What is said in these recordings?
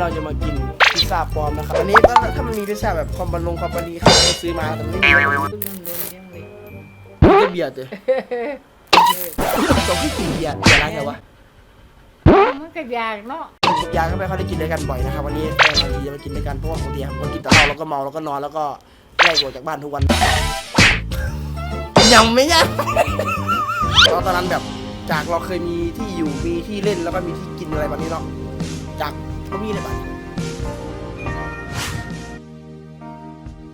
เราจะมากินพิซซ่าปลอมนะครับอันนี้ก็ถ้ามันมีพิซซ่าแบบคอมบันลงคอมพานีเขาจะซื้อมาแต่มันไม่มีมันจะเบียดเลยตัวพี่กินเบียดเบียดอะไรเหรอวะมันก็อยากเนาะยาก็ไม่ค่อยได้กินด้วยกันบ่อยนะครับวันนี้แฟนบางทีจะมากินด้วยกันเพราะว่าปกติผมก็กินแต่เหล้าแล้วก็เมาแล้วก็นอนแล้วก็ไล่ออกจากบ้านทุกวันยังไม่ยังตอนตอนนั้นแบบจากเราเคยมีที่อยู่มีที่เล่นแล้วก็มีที่กินอะไรแบบนี้เนาะจาก ก็มีเลยบัด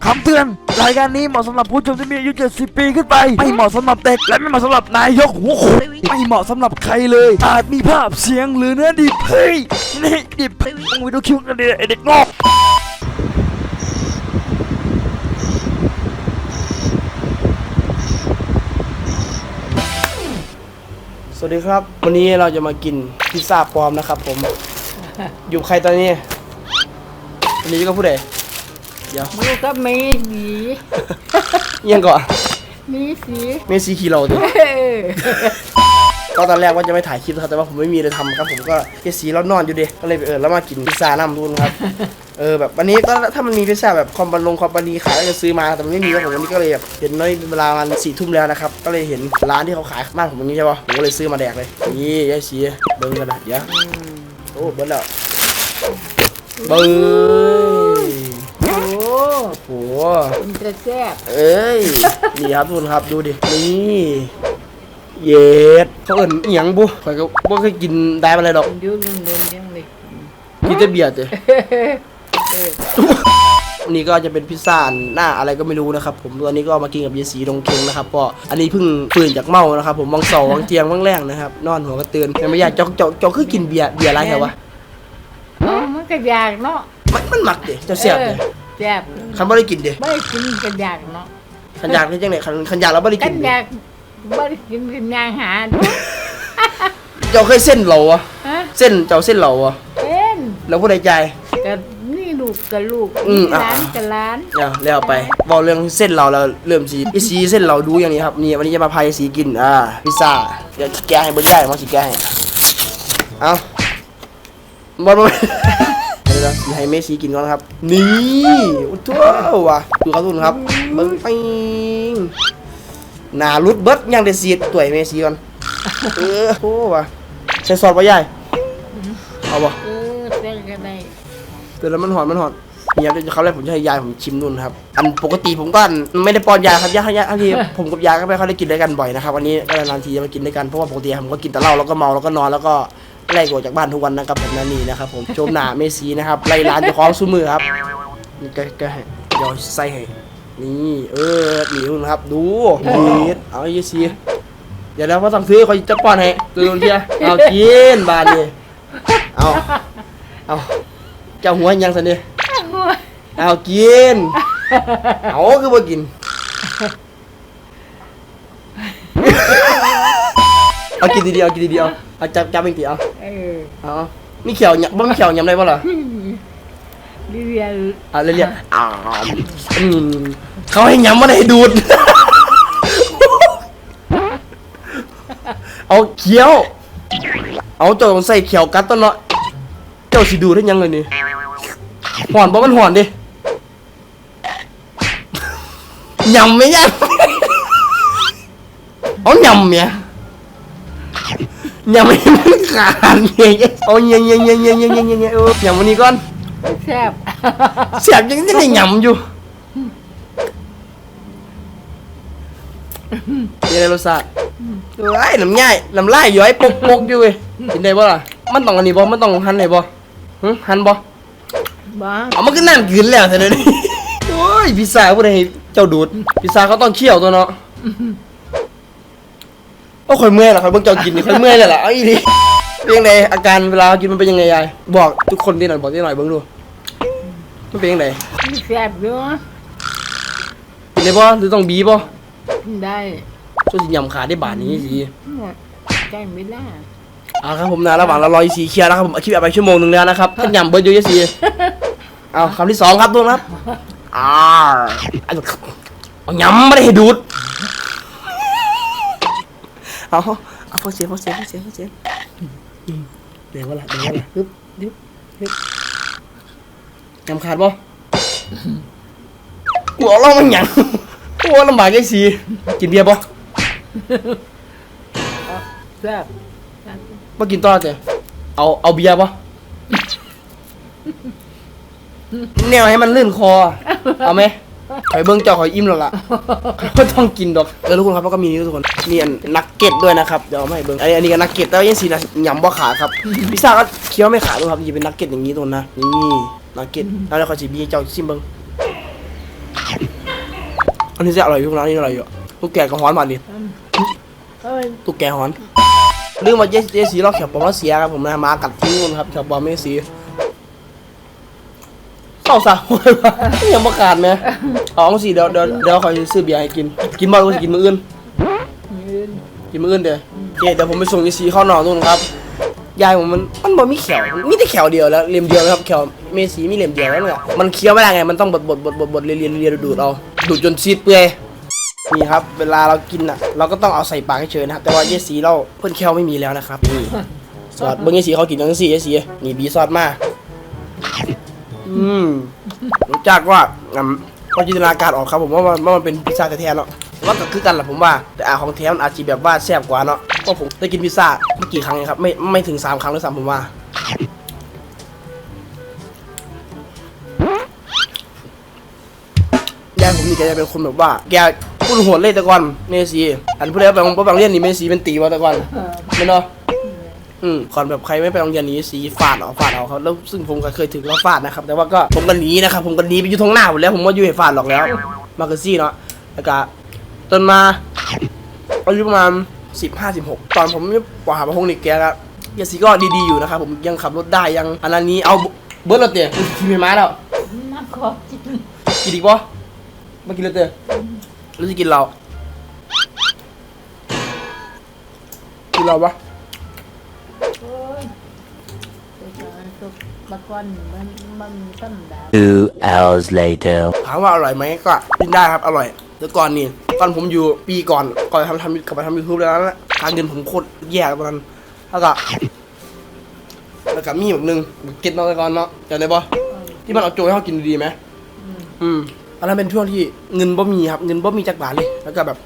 คำเตือนรายการนี้เหมาะสำหรับผู้ชมที่มีอายุ 70 ปีขึ้นไป ไม่เหมาะสำหรับเด็ก และไม่เหมาะสำหรับนายกหัวโขนไม่เหมาะสำหรับใครเลยอาจมีภาพเสียงหรือเนื้อดิบเฮ้ยนี่ดิบต้องไปดูคิวกันเลยไอ้เด็กงอกสวัสดีครับ วันนี้เราจะมากินพิซซ่าปลอมนะครับผม อยู่ใครตอนนี้วันนี้ก็ผู้ใดเดี๋ยวมันก็มีสีเอียังก่อนมีสีเมสซี่คีโลดิเออก็ตอนแรกว่าจะไม่ถ่ายคลิปนะครับแต่ว่าผมไม่มีอะไรทำครับผมก็เอสีแล้วนอนอยู่ดิก็เลยไปเออแล้วมากินพิซซ่าน้ำทุนครับเออแบบวันนี้ก็ถ้ามันมีพิซซ่าแบบคอมบันลงคอมพานีขายก็จะซื้อมาแต่มันไม่มีครับผมวันนี้ก็เลยแบบเห็นน้อยเวลามันสี่ทุ่มแล้วนะครับก็เลยเห็นร้านที่เขาขายบ้านผมตรงนี้ใช่ปะผมก็เลยซื้อมาแดกเลยนี่ยายสีเบิ้งกันนะเดี๋ยว โอ้เบิ้งแล้วเบิ้งโอ้โหมันจะแซ่บเอ้ยนี่ครับทุกคนครับดูดินี่เย็ดเขาเอิญเอียงบุข่อยก็บ่เคยกินได้มาเลยดอก มันยุ่งเดินยังเลยกินแต่เบียร์เจ้ เออ นนี้ก็จะเป็นพิซซ่าหน้าอะไรก็ไม่รู้นะครับ ผมตอนนี้ก็มากินกับเยสีดงเค็งนะครับก็อันนี้เพิ่งฟื้นจากเมานะครับผมวังเสาร์วังเจียงวังแรงนะครับ นอนหัวกระตือนยังไม่อยากเจาะเจาะเจาะคือกินเบียร์เบียร์อะไรเหรอวะเอามันก็อยากเนาะมันมันหมักเด้เจ้าเสียบเด้ออแซ่บคันบ่ได้กินเด้ไม่ได้กินกันอยากเนาะคันอยากได้จังได๋คันคันอยากแล้วบ่ได้กักินนอยากไม่ได้กินกันยางหาดูเจ้าเคยเส้นเหรอวะฮะเส้นเจ้าเส้นเหรอวะเป็นแล้วผู้ใดจ่ายกับนี่ ลูกกับลูกอืมนี่ร้านอะกับร้าน เนี่ยแล้วไปบอกเรื่องเส้นเราแล้วเริ่มสีอีสีเส้นเราดูอย่างนี้ครับนี่วันนี้จะมาพายสีกินอ่าพิซซ่าเดี๋ยวแกะให้เบิ้ลใหญ่มาสิแกะให้เอาบอลบอลเดี๋ยวนะสีให้เมสซี่กินก่อนครับ นี่อุ้ทั่วว่ะดูเขาทุนครับเบิ้งปิงหนารุดเบิดยังเดซีดตัวไอ้เมสซี่ก่อนเออโอ้ว่ะใส่ซอสปะใหญ่เอาบ่เแล้วมันหอนมันหอนเนี่ยเดี๋ยวเขาแรกผมจะให้ยายผมชิมนู่นครับ อันปกติผมก็ไม่ได้ป้อนยาครับยาให้ยาทีผมกับยาก็ไม่ค่อยได้กินด้วยกันบ่อยนะครับวันนี้ก็นานทีจะมากินด้วยกันเพราะว่าปกติผมก็กินแต่เหล้าแล้วก็เมาแล้วก็นอนแล้วก็ไล่ออกจากบ้านทุกวันนะครับผมนั่นนี่นะครับผมโจมหนาเมซีนะครับไล่ร้านเจ้าของซูมือครับนี่ก็ก็ให้เดี๋ยวใส่ให้นี่เออหนีนู่นครับ ดูนี่เอาไอ้ซีเดี๋ยวแล้วพอสั่งซื้อคอยจะป้อนให้ตัวนู้นเชียเอากินบานนี่เอาเอา เจ้าหัวยังสันนี่เอากิน เอาคือบ่กิน เอากินดีๆเอากินดีๆเอาเอาจับจับอีกทีเอาเออเอามีเขียวหยบ่มีเขียวยำได้บ่ล่ะลิเลียอะเรียกๆอ่าอืมเขาให้ยำมาได้ให้ดูด เอาเขียว เอาเจ้าต้องใส่เขียวกัดต้นเนาะ เจ้าสิดูดได้ยังเลยนี่ หอนบ่มันหอนดิ ยำไหมยังเอายำเมียยำไม่มันขาดเงี้ยเอาเงี้ยเงี้ยเงี้ยเงี้ยเงี้ยเงี้ยเงี้ยเออยำวันนี้ก่อนแซ่บเสียบยังจะได้ยำอยู่เป็นอะไรรสชาติเอ้ยน้ำย่ายน้ำลายย้อยปกปกอยู่เว้ยกินได้บ่ล่ะ มันต้องอันนี้บ่มันต้องหั่นได้บ่หึหั่นบ่ บ้าเอามันก็นั่นกินแล้วแต่เดี๋ยวนี้โอ้ยพิซซ่าผู้ใดให้เจ้าดูดพิซซ่าเขาต้องเคี่ยวตัวเนาะโอ้ข่อยเมื่อยล่ะข่อยเบิ่งเจ้ากินนี่ข่อยเมื่อยเลยล่ะเอาอีนี่เป็นยังไงอาการเวลากินมันเป็นยังไงยายบอกทุกคนที่หน่อยบอกที่หน่อยเบิ่งดูมันเป็นยังไงมันแซ่บเยอะกินได้บ่หรือต้องบีบ่กินได้ช่วยสิยำขาได้บาทนี้สิหมดใจไม่ได้เอาครับผมนะระหว่างเรารออีสีเคลียร์นะครับผมคลิปเอาไปชั่วโมงหนึงแล้วนะครับถ้ายำเบิร์ดอยู่ยี่สี เอาคำที่สองครับทุกคนครับอ่าเอายำไม่ได้ให้ดูดเอาเอาพอเสียงพอเสียงพอเสียงพอเสียงอืมเดี๋ยวว่าละเดี๋ยวว่าละฮึบฮึบฮึบยำขาดบ่กูเอาเหล่ามันหยังกูว่าลำบากไอ้สีกินเบียร์บ่แซ่บแซ่บบ่กินต่อเจ้เอาเอาเบียร์บ่ แนวให้มันลื่นคอ เอาไหมข่อยเบิ่งเจ้าข่อยอิ่มแล้วล่ะก็ต้องกินดอกเออทุกคนครับแล้วก็มีนี่ทุกคนนี่อันนักเก็ตด้วยนะครับเดี๋ยวเอามาให้เบิ่งอันนี้อันนี้ก็นักเก็ตแต่ว่ายังสีนะยำบ่ขาครับพิซซ่าก็เคี้ยวไม่ขาดด้วยครับนี่เป็นนักเก็ตอย่างนี้ทุกคนนะนี่นักเก็ตแล้วเดี๋ยวขอยสิบีเจ้าชิมเบิ่งอันนี้จะอร่อยอยู่นอันนี้อร่อยอยู่ตุ๊กแกกับฮ้อนมาดิตุ๊กแกฮ้อนลืมมาเจเจสีเราแขบปอมแล้วเสียครับผมนะมากัดทิ้งคนครับแขบปอมไม่สี ศร้าซะยังบ่ขาดไหมเอาสิเดี๋ยวเดี๋ยวเดี๋ยวคอยซื้อเบียร์ให้กิน กินบ่หรือว่าสิกินมื้ออื่นยืนกินมื้ออื่นเด้อโอเคเดี๋ยวผมไปส่งยีซีเข้านอนนู่นครับ ยายผมมันมันบ่มีแขวมีแต่แขวเดียวแล้วเหลี่ยมเดียวนะครับแขวเมสีมีเหลี่ยมเดียวแล้วเนี่ยมันเคี้ยวไม่ได้ไงมันต้องบดบดบดบดบดเรียนเรียนเรียนดูดเอาดูดจนซีดเปื่อยนี่ครับเวลาเรากินอะ เราก็ต้องเอาใส่ปากเฉยๆนะครับแต่ว่าเยสีเราเพิ่นแควไม่มีแล้วนะครับนี่ซอสเบิ่งเยสีเขากินจังซี่เยสีนี่บีซอสมา อืมรู้จักว่าอืมพอจินตนาการออกครับผมว่ามันว่ามันเป็นพิซซ่าแท้ๆเนาะแต่ว่าก็คือกันแหละผมว่าแต่อาของแท้มันอาจจะแบบว่าแซ่บกว่าเนาะเพราะผมได้กินพิซซ่าไม่กี่ครั้งเองครับไม่ไม่ถึงสามครั้งด้วยซ้ำผมว่ายายผมนี่แกจะเป็นคนแบบว่า แกพูดโหดเลยแต่ก่อนเมสีอันพูดแล้วไปไปโรงเรียนนี่เมสีเป็นตีวะแต่ก่อนเออไม่เนาะ อืมก่อนแบบใครไม่ไปโรงเรียนนี้สีฟาดเอาฟาดเอาเขาแล้วซึ่งผมก็เคยถึงแล้วฟาดนะครับ แต่ว่าก็ผมก็หนีนะครับ ผมก็หนีไปอยู่ทางหน้าหมดแล้ว ผมว่าอยู่ให้ฟาดหรอกแล้วมาเกอซี่เนาะแล้วก็จนมาอายุประมาณสิบห้าสิบหกตอนผมไม่ปหาประพงนี่แกก็ยาสีก็ดีๆอยู่นะครับผมยังขับรถได้ยังอันนั้นนี้เอาเบิร์ดแล้วเตี๋ยทีมไม้แล้วน้ำขอจิตกินอีกปะมากินเลยเตอหรือจะกินเรากินเราปะ ตัวตะกอนมันมันตั้งดา Two hours later. ถามว่าอร่อยไหมก็กินได้ครับอร่อยแต่ก่อนนี่ตอนผมอยู่ปีก่อนก่อนทำทำกลับมาทำยูทูบแล้วนะการเงินผมโคตรแย่ตอนนั้นแล้วก็แล้วก็มีแบบนึงเก็ตเนาะแต่ก่อนเนาะจำได้ปะที่มันเอาโจให้เขากินดีๆไหมอืมอันนั้นเป็นช่วงที่เงินบ่มีครับเงินบ่มีจักบาทเลยแล้วก็แบบ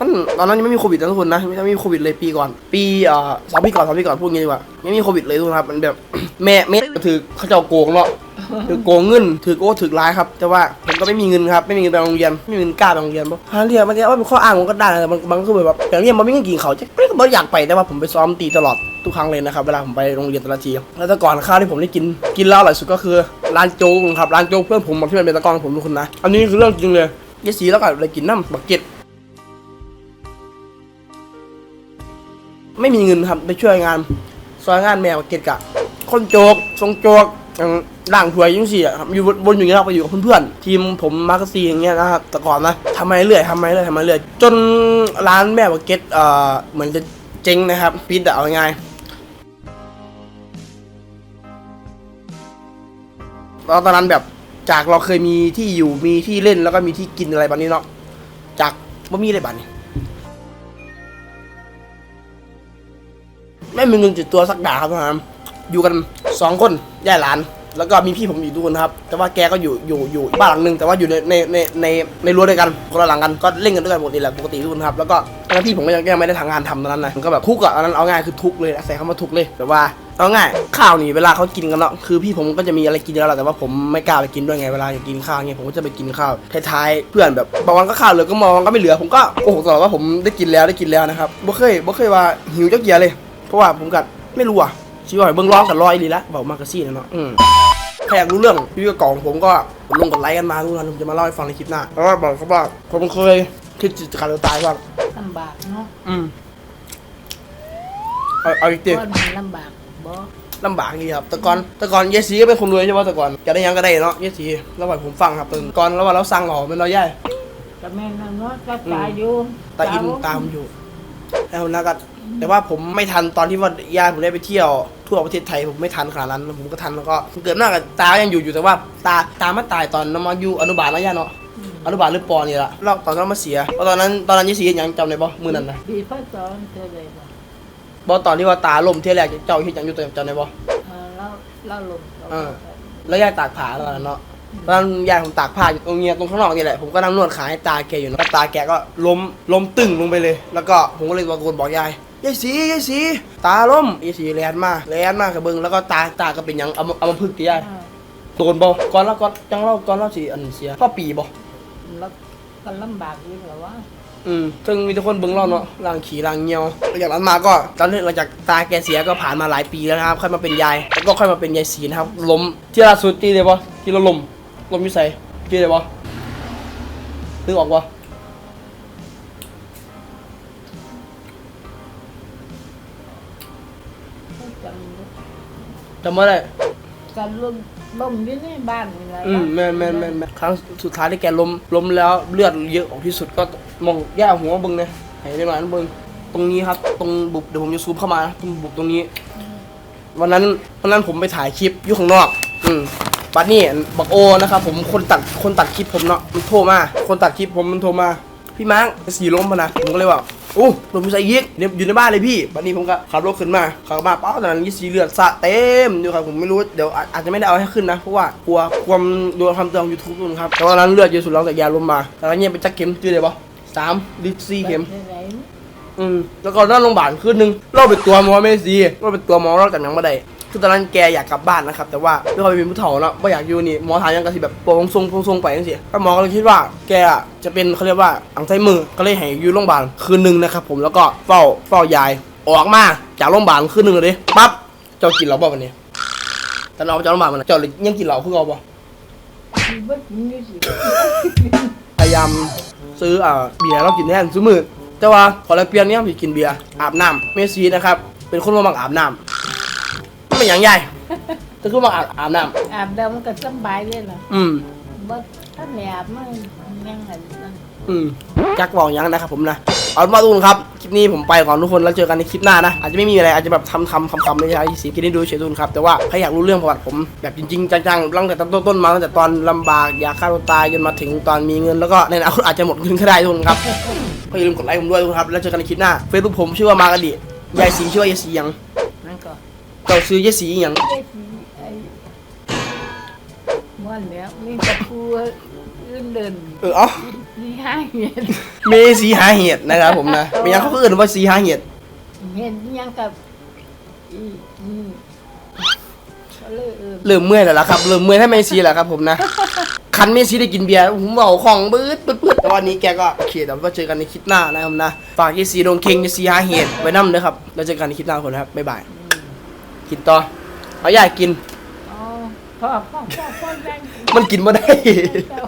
มันตอนนั้นยังไม่มีโควิดนะทุกคนนะไม่มีโควิดเลยปีก่อน ปีเอ่อสองปีก่อนสองปีก่อนพูดงี้ดีกว่าไม่มีโควิดเลยทุกคนครับมันแบบแม่แม่ถือเขาจะเอาโกงเนาะถือโกงเงินถือโก้ถือร้ายครับแต่ว่าผมก็ไม่มีเงินครับไม่มีเงินไปโรงเรียนไม่มีเงินกล้าไปโรงเรียนบ่ฮาเรียนมันจะว่าเป็นข้ออ้างผมก็ได้แต่มันมันก็คือแบบอย่างเรียนมันไม่มีเงินกินเขาจะไม่ก็อยากไปแต่ว่าผมไปซ้อมตีตลอดทุกครั้งเลยนะครับเวลาผมไปโรงเรียนแต่ละทีแล้วแต่ก่อนข้าวที่ผมได้กินกินแล้วอร่อยสุดก็คือร้านโจ๊กครับร้านโจ๊กเพื่อนผมที่มันเป็นตะกร้องผมทุกคนนะอันนี้คือเรื่องจริงเลยยายสีแล้วก็เลยกินน้ำบักเก็ต ไม่มีเงินครับไปช่วยงานซอยงานแมวเกตกะ คนโจกทรงโจกอย่างด่างถวยยังสี่ครับอยู่บนอยู่เงี้ยครับไปอยู่กับเพื่อนๆทีมผมมาร์คซีอย่างเงี้ยนะครับแต่ก่อนนะทำมาเรื่อยทำมาเรื่อยทำมาเรื่อยจนร้านแม่บักเกตเอ่อเหมือนจะเจ๊งนะครับปิดเอาง่ายๆแล้วตอนนั้นแบบจากเราเคยมีที่อยู่มีที่เล่นแล้วก็มีที่กินอะไรแบบนี้เนาะจากไม่มีอะไรแบบนี้ ไม่มีเงินติดตัวสักบาครับทุกคนอยู่กันสองคนย่าหลาน แล้วก็มีพี่ผมอยู่ทุกคนครับ แต่ว่าแกก็อยู่อยู่อยู่บ้านหลังหนึงแต่ว่าอยู่ในในในในในรั้วด้วยกันคนละหลังกันก็เล่นกันด้วยกันปกติแหละปกติทุกคนครับแล้วก็ตอนนั้นพี่ผมก็ยังยังไม่ได้ทำงานทำตอนนั้นนะมันก็แบบทุกข์อะตอนนั้นเอาง่ายคือทุกข์เลยใส่คำว่าทุกข์เลยแบบว่าเอาง่ายข้าวนี่เวลาเขากินกันเนาะคือพี่ผมก็จะมีอะไรกินแล้วแหละแต่ว่าผมไม่กล้าไปกินด้วยไงเวลาอยากกินข้าวเงี้ยผมก็จะไปกินข้าวท้ายๆเพื่อนแบบบางวันก็ข้าวเหลือก็มองก็ไม่เหลือผมก็โกหตลอดว่าผมได้กินแล้วได้กินแล้วนะครับบ่เคยบ่เคยว่าหิวจักเกียเลย ราะว่าผมกัดไม่รู้อะชีวิตเบิ่งร้องกันร้อยดีละบอกมากระซี่นะเนาะอืมใครอยากรู้เรื่องพี่กล่องผมก็ลงกดไลค์กันมาทุกท่านผมจะมาเล่าให้ฟังในคลิปหน้าแล้วก็บอกเขาว่าผมเคยคิดจะฆ่าตัวตายบ้างลำบากเนาะอืมเอาเอาอีกทีก้อนมันลำบากบ่ลำบากดีครับแต่ก่อนแต่ก่อนเยสีก็เป็นคนรวยใช่ไหมแต่ก่อนจะได้ยังก็ได้เนาะเยสีแล้วว่าผมฟังครับแต่ก่อนแล้วว่าเราสั่งหอเป็นเราย่ายก็แม่นเนาะก็ตายอยู่ตาอินตามอยู่แล้วนะก็ แต่ว่าผมไม่ทันตอนที่ว่าญาติผมได้ไปเที่ยวทั่วประเทศไทยผมไม่ทันขนาดนั้นผมก็ทันแล้วก็เกิดหน้ากับตายังอยู่อยู่แต่ว่าตาตามาตายตอนน้ำมาอยู่อนุบาลนะย่าเนาะอนุบาลหรือปอนี่ละเราตอนนั้นมาเสียเพราะตอนนั้นตอนนั้นยี่สียังจำได้ปะมือนั้นนะปีพศสอนเธอเลยบ่บอตอนที่ว่าตาล่มเที่ยแรกเจ้าเฮ็ดหยังอยู่ตัวจำได้ปะเออเล่าเล่าลงเออแล้วยายตากผ้าตอนนั้นเนาะตอนนั้นยายผมตากผ้าอยู่ตรงเนี้ยตรงข้างนอกนี่แหละผมก็นั่งนวดขาให้ตาแกอยู่นะแล้วตาแกก็ล้มล้มตึงลงไปเลย แล้วก็ผมก็เลยตะโกนบอกยาย ยายสียายสีตาล้มยายสีแลนมาแลนมากับเบิงแล้วก็ตาตาก็เป็นหยังเอามาเอามาพึ่งตียายอ่าโดนบ่ก่อนแล้วก่อนจังเล่าก่อนเล่าสิอันเสียพ่อปีบ่แล้วก็ลำบากอยู่เหรอวะอืมซึ่งมีทุกคนเบิ่งเราเนาะล่างขี่ล่างเงียวแล้วจากนั้นมาก็ตอนนี้หลังจากตาแกเสียก็ผ่านมาหลายปีแล้วนะครับค่อยมาเป็นยายแล้วก็ค่อยมาเป็นยายสีนะครับล้มที่ล่าสุดที่เลยบ่ที่เราล้มล้มอยู่ไสที่เลยบ่นึกออกบ่ จำจำบ่ได้การล่มล่มอยู่ในบ้านนี่แหละอืมแม่นแม่นแม่นแม่นครั้งสุดท้ายที่แกล้มล้มแล้วเลือดเยอะออกที่สุดก็มองแย่หัวเบิ่งเนี่ยให้ได้หน่อยนะเบิ่งตรงนี้ครับ ตรงบุบเดี๋ยวผมจะซูมเข้ามานะตรงบุบตรงนี้ วันนั้นวันนั้นผมไปถ่ายคลิปอยู่ข้างนอก อืมบัดนี้บักโอนะครับผมคนตัดคนตัดคลิปผมเนาะมันโทรมา คนตัดคลิปผมมันโทรมา พี่มาร์คสีล้มมานะผมก็เลยว่า โอ้ลมใส่ยิกเนี่ยอยู่ในบ้านเลยพี่บัดนี้ผมก็ขับรถขึ้นมาขับมาเป้าตอนนั้นยี่สีเลือดสะเต็มอยู่ครับผมไม่รู้เดี๋ยวอาอาจจะไม่ได้เอาให้ขึ้นนะเพราะว่ากลัวความโดนคำเตือนยูทูบนู่นครับแต่ว่านั้นเลือดเยอะสุดแล้วแต่ยาลมมาแล้วเนี่ยไปจักเข็มจืดเลยปะสามหรือสี่เข็มไหนอืมแล้วก็นอนโรงพยาบาลคืนนึงเราเป็นตัวหมอไม่ดีเราเป็นตัวหมอเรากันยังไม่ได้ คือตอนนั้นแกอยากกลับบ้านนะครับ แต่ว่าด้วยความเป็นผู้เฒ่าแล้วไม่อยากอยู่นี่หมอถามยังกระสิแบบโปวงทรงปวงทรงไปจังซี่ก็หมอก็เลยคิดว่าแกอะจะเป็นเขาเรียกว่าอังไซมือก็เลยให้อยู่โรงพยาบาลคืนหนึ่งนะครับผมแล้วก็เฝ้าเฝ้ายายออกมาจากโรงพยาบาลคืนหนึ่งเลยดิปั๊บเจ้ากินเหล้าบ่วันนี้ตอนออกจากโรงพยาบาลมันเจ้าเลยยังกินเหล้าเพิ่งเอาบ่มีเบิดมีอยู่สิพยายามซื้ออ่าเบียร์เรากินแทนซื้อมือแต่ว่าขอแลกเปลี่ยนเนี่ยพี่กินเบียร์อาบน้ำเมสซีนะครับเป็นคนมาบังอาบน้ำ ไม่อย่างใหญ่แต่คือบังอาบอาบน้อาบแล้วมันก็สบายเลยล่ะำอืม บ่ถ้าแหนอาบมันยังไงนั่นอืมจักบอกอยังนะครับผมนะเอาเป็นว่าทุกคนครับคลิปนี้ผมไปก่อนทุกคนแล้วเจอกันในคลิปหน้านะอาจจะไม่มีอะไรอาจจะแบบทำทำคำคำไม่ใช่สีกินให้ดูเฉยๆทุกคนครับแต่ว่าใครอยากรู้เรื่องประวัติผมแบบจริงๆจังๆตั้งแต่ต้นๆมาตั้งแต่ตอนลำบากอยากฆ่าตัวตายจนมาถึงตอนมีเงินแล้วก็ในอนาคตอาจจะหมดเงินก็ได้ทุกคนครับก็อย่าลืมกดไลค์ผมด้วยทุกคนครับแล้วเจอกันในคลิปหน้าเฟซบุ๊กผมชื่อว่ามากระดิยายสีชื่อว่ายายสีหยังนั่นก็ เจ้าซื้อยายสีหยังไอ้สิไอ้ม่วนแล้วมีแต่ผู้อื่นเดินเออเอ้านี่ห้าเห็นเมสีหาเห็ดนะครับผมนะเป็นหยังเขาก็เอื่นว่าสีหาเห็ดเห็นยังกับอีนี่ก็เลยเออเริ่มเมื่อยแล้วล่ะครับเริ่มเมื่อยให้เมสีแล้วครับผมนะคันเมสีได้กินเบียร์ผมเบาของบืดปืดปืดแต่วันนี้แกก็โอเคเดี๋ยวก็เจอกันในคลิปหน้านะครับนะฝากยายสีโดงเคงยายสีหาเห็ดไว้นำด้วยครับแล้วเจอกันในคลิปหน้าทุกคนนะครับบ๊ายบาย กินต่อ เอาอยากกินอ๋อพ่อพ่อพ่อพ่อแรงมันกินมาได้ เจ้า